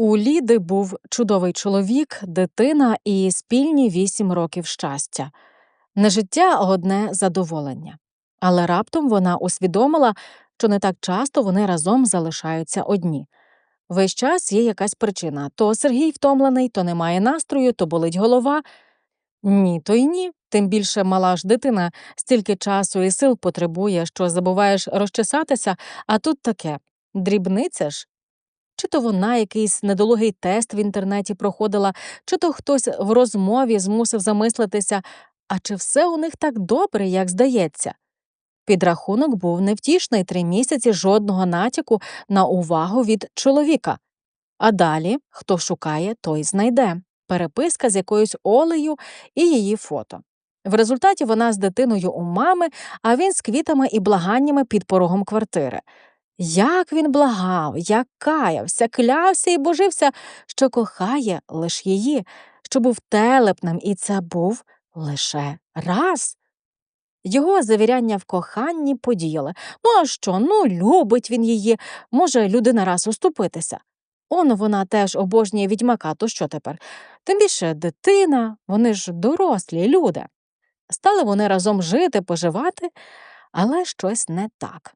У Ліди був чудовий чоловік, дитина і спільні вісім років щастя. Не життя, а одне задоволення. Але раптом вона усвідомила, що не так часто вони разом залишаються одні. Весь час є якась причина то Сергій втомлений, то немає настрою, то болить голова. Ні, то й ні. Тим більше мала ж дитина стільки часу і сил потребує, що забуваєш розчесатися, а тут таке дрібниця ж. Чи то вона якийсь недолугий тест в інтернеті проходила, чи то хтось в розмові змусив замислитися, а чи все у них так добре, як здається? Підрахунок був невтішний три місяці жодного натяку на увагу від чоловіка. А далі, хто шукає, той знайде переписка з якоюсь Олею і її фото. В результаті вона з дитиною у мами, а він з квітами і благаннями під порогом квартири. Як він благав, як каявся, клявся і божився, що кохає лиш її, що був телепним, і це був лише раз. Його завіряння в коханні подіяли. Ну, а що? Ну, любить він її, може людина раз уступитися. Он вона теж обожнює відьмака, то що тепер? Тим більше дитина, вони ж дорослі люди. Стали вони разом жити, поживати, але щось не так.